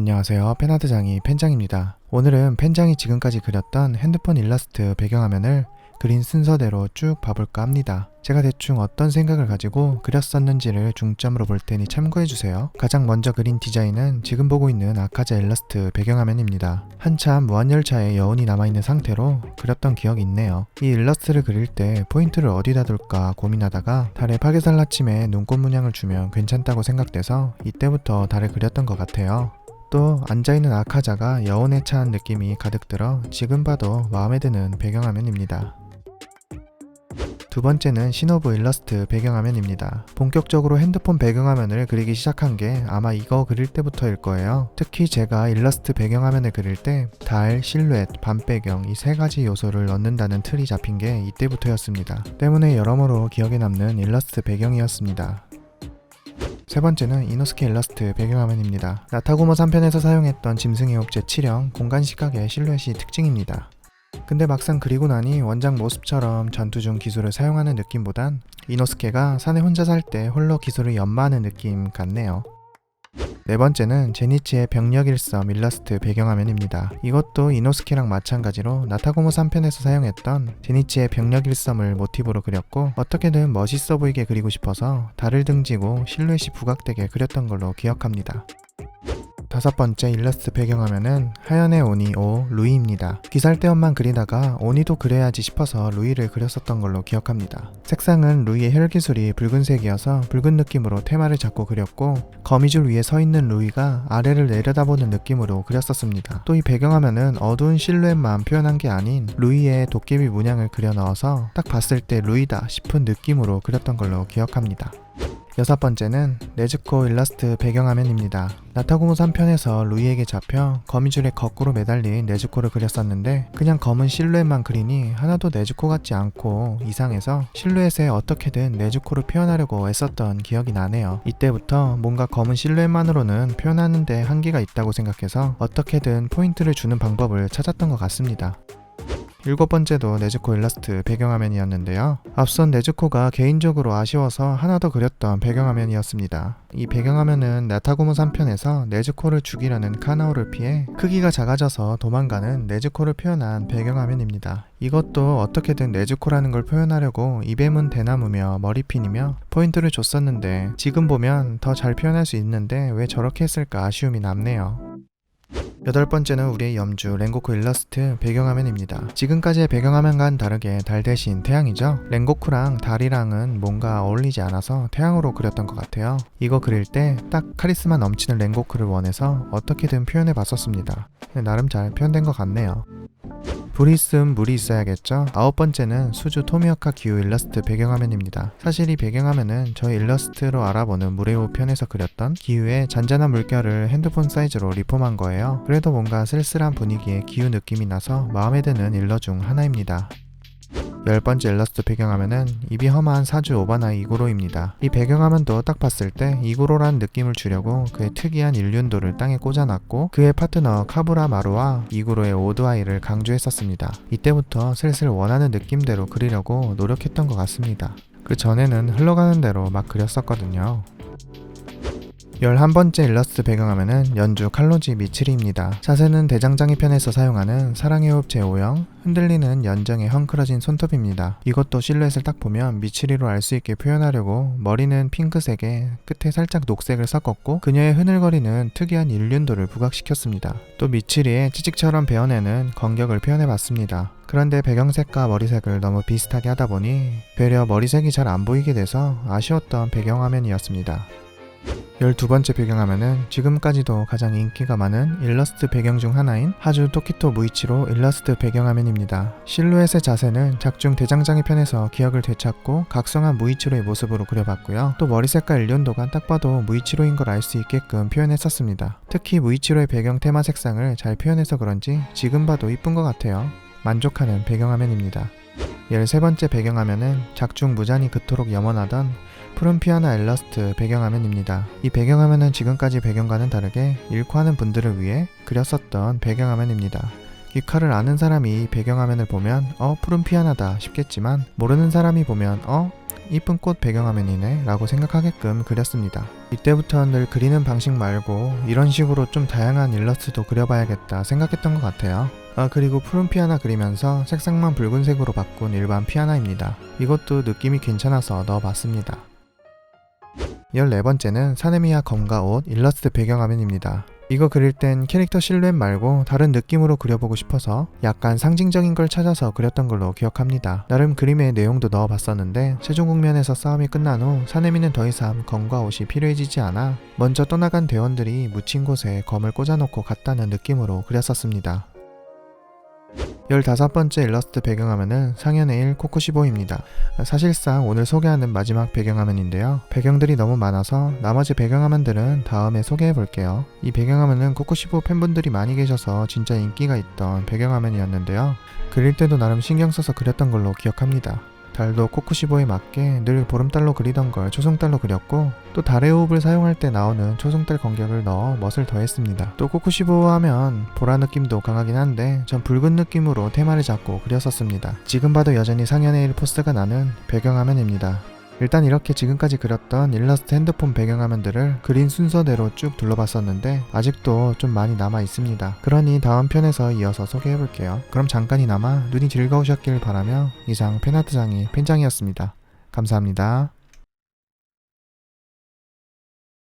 안녕하세요. 펜아트장이 펜장입니다. 오늘은 펜장이 지금까지 그렸던 핸드폰 일러스트 배경화면을 그린 순서대로 쭉 봐볼까 합니다. 제가 대충 어떤 생각을 가지고 그렸었는지를 중점으로 볼 테니 참고해주세요. 가장 먼저 그린 디자인은 지금 보고 있는 아카자 일러스트 배경화면입니다. 한참 무한열차에 여운이 남아있는 상태로 그렸던 기억이 있네요. 이 일러스트를 그릴 때 포인트를 어디다 둘까 고민하다가 달에 파괴살라침에 눈꽃 문양을 주면 괜찮다고 생각돼서 이때부터 달을 그렸던 것 같아요. 또 앉아있는 아카자가 여운에 차한 느낌이 가득 들어 지금 봐도 마음에 드는 배경화면입니다. 두 번째는 시노브 일러스트 배경화면입니다. 본격적으로 핸드폰 배경화면을 그리기 시작한 게 아마 이거 그릴 때부터일 거예요. 특히 제가 일러스트 배경화면을 그릴 때 달, 실루엣, 밤배경 이 세 가지 요소를 넣는다는 틀이 잡힌 게 이때부터였습니다. 때문에 여러모로 기억에 남는 일러스트 배경이었습니다. 세 번째는 이노스케 일러스트 배경화면입니다. 나타구모 3편에서 사용했던 짐승의 옵 제 7형 공간 시각의 실루엣이 특징입니다. 근데 막상 그리고 나니 원작 모습처럼 전투 중 기술을 사용하는 느낌보단 이노스케가 산에 혼자 살 때 홀로 기술을 연마하는 느낌 같네요. 네 번째는 제니치의 병력일섬 일러스트 배경화면입니다. 이것도 이노스케랑 마찬가지로 나타고모 3편에서 사용했던 제니치의 병력일섬을 모티브로 그렸고 어떻게든 멋있어 보이게 그리고 싶어서 달을 등지고 실루엣이 부각되게 그렸던 걸로 기억합니다. 다섯 번째 일러스트 배경화면은 하연의 오니 오 루이입니다. 귀살대원만 그리다가 오니도 그려야지 싶어서 루이를 그렸었던 걸로 기억합니다. 색상은 루이의 혈기술이 붉은색이어서 붉은 느낌으로 테마를 잡고 그렸고 거미줄 위에 서 있는 루이가 아래를 내려다보는 느낌으로 그렸었습니다. 또 이 배경화면은 어두운 실루엣만 표현한 게 아닌 루이의 도깨비 문양을 그려 넣어서 딱 봤을 때 루이다 싶은 느낌으로 그렸던 걸로 기억합니다. 여섯 번째는 네즈코 일러스트 배경화면입니다. 나타구모 3편에서 루이에게 잡혀 거미줄에 거꾸로 매달린 네즈코를 그렸었는데 그냥 검은 실루엣만 그리니 하나도 네즈코 같지 않고 이상해서 실루엣에 어떻게든 네즈코를 표현하려고 애썼던 기억이 나네요. 이때부터 뭔가 검은 실루엣만으로는 표현하는데 한계가 있다고 생각해서 어떻게든 포인트를 주는 방법을 찾았던 것 같습니다. 일곱 번째도 네즈코 일러스트 배경화면이었는데요. 앞선 네즈코가 개인적으로 아쉬워서 하나 더 그렸던 배경화면이었습니다. 이 배경화면은 나타구모 3편에서 네즈코를 죽이려는 카나오를 피해 크기가 작아져서 도망가는 네즈코를 표현한 배경화면입니다. 이것도 어떻게든 네즈코라는 걸 표현하려고 입에문 대나무며 머리핀이며 포인트를 줬었는데 지금 보면 더 잘 표현할 수 있는데 왜 저렇게 했을까 아쉬움이 남네요. 여덟 번째는 우리의 염주 랭고쿠 일러스트 배경화면입니다. 지금까지의 배경화면과는 다르게 달 대신 태양이죠. 랭고쿠랑 달이랑은 뭔가 어울리지 않아서 태양으로 그렸던 것 같아요. 이거 그릴 때 딱 카리스마 넘치는 랭고쿠를 원해서 어떻게든 표현해 봤었습니다. 나름 잘 표현된 것 같네요. 불이 있음 물이 있어야겠죠. 아홉 번째는 수주 토미오카 기후 일러스트 배경화면입니다. 사실 이 배경화면은 저희 일러스트로 알아보는 무레오 편에서 그렸던 기후의 잔잔한 물결을 핸드폰 사이즈로 리폼한 거예요. 그래도 뭔가 쓸쓸한 분위기의 기후 느낌이 나서 마음에 드는 일러 중 하나입니다. 열 번째 일러스트 배경화면은 입이 험한 사주 오바나이 이구로입니다. 이 배경화면도 딱 봤을 때 이구로란 느낌을 주려고 그의 특이한 일륜도를 땅에 꽂아놨고 그의 파트너 카부라 마루와 이구로의 오드아이를 강조했었습니다. 이때부터 슬슬 원하는 느낌대로 그리려고 노력했던 것 같습니다. 그 전에는 흘러가는 대로 막 그렸었거든요. 11번째 일러스트 배경화면은 연주 칼로지 미츠리입니다. 자세는 대장장이 편에서 사용하는 사랑의 호흡 제5형 흔들리는 연정의 헝클어진 손톱입니다. 이것도 실루엣을 딱 보면 미츠리로 알 수 있게 표현하려고 머리는 핑크색에 끝에 살짝 녹색을 섞었고 그녀의 흐늘거리는 특이한 일륜도를 부각시켰습니다. 또 미츠리의 찌직처럼 베어내는 건격을 표현해봤습니다. 그런데 배경색과 머리색을 너무 비슷하게 하다 보니 되려 머리색이 잘 안 보이게 돼서 아쉬웠던 배경화면이었습니다. 12번째 배경화면은 지금까지도 가장 인기가 많은 일러스트 배경 중 하나인 하주 토키토 무이치로 일러스트 배경화면입니다. 실루엣의 자세는 작중 대장장이 편에서 기억을 되찾고 각성한 무이치로의 모습으로 그려봤고요. 또 머리색과 일련도가 딱 봐도 무이치로인 걸 알 수 있게끔 표현했었습니다. 특히 무이치로의 배경 테마 색상을 잘 표현해서 그런지 지금 봐도 이쁜 것 같아요. 만족하는 배경화면입니다. 13번째 배경화면은 작중 무잔이 그토록 염원하던 푸른 피아나 일러스트 배경화면입니다. 이 배경화면은 지금까지 배경과는 다르게 잃고 하는 분들을 위해 그렸었던 배경화면입니다. 귀칼을 아는 사람이 배경화면을 보면 어 푸른 피아나다 싶겠지만 모르는 사람이 보면 어 이쁜 꽃 배경화면이네 라고 생각하게끔 그렸습니다. 이때부터 늘 그리는 방식 말고 이런 식으로 좀 다양한 일러스트도 그려봐야겠다 생각했던 것 같아요. 아 그리고 푸른 피아나 그리면서 색상만 붉은색으로 바꾼 일반 피아나입니다. 이것도 느낌이 괜찮아서 넣어봤습니다. 14번째는 사네미야 검과 옷 일러스트 배경화면입니다. 이거 그릴 땐 캐릭터 실루엣 말고 다른 느낌으로 그려보고 싶어서 약간 상징적인 걸 찾아서 그렸던 걸로 기억합니다. 나름 그림의 내용도 넣어봤었는데 최종 국면에서 싸움이 끝난 후 사네미는 더 이상 검과 옷이 필요해지지 않아 먼저 떠나간 대원들이 묻힌 곳에 검을 꽂아놓고 갔다는 느낌으로 그렸었습니다. 15번째 일러스트 배경화면은 상현의 1 코코시보입니다. 사실상 오늘 소개하는 마지막 배경화면인데요. 배경들이 너무 많아서 나머지 배경화면들은 다음에 소개해 볼게요. 이 배경화면은 코코시보 팬분들이 많이 계셔서 진짜 인기가 있던 배경화면이었는데요. 그릴 때도 나름 신경 써서 그렸던 걸로 기억합니다. 달도 코코시보에 맞게 늘 보름달로 그리던 걸 초승달로 그렸고 또 달의 호흡을 사용할 때 나오는 초승달 간격을 넣어 멋을 더했습니다. 또 코코시보 하면 보라 느낌도 강하긴 한데 전 붉은 느낌으로 테마를 잡고 그렸었습니다. 지금 봐도 여전히 상현의 일 포스가 나는 배경화면입니다. 일단 이렇게 지금까지 그렸던 일러스트 핸드폰 배경화면들을 그린 순서대로 쭉 둘러봤었는데 아직도 좀 많이 남아 있습니다. 그러니 다음 편에서 이어서 소개해볼게요. 그럼 잠깐이나마 눈이 즐거우셨길 바라며 이상 팬아트장이 팬장이었습니다. 감사합니다.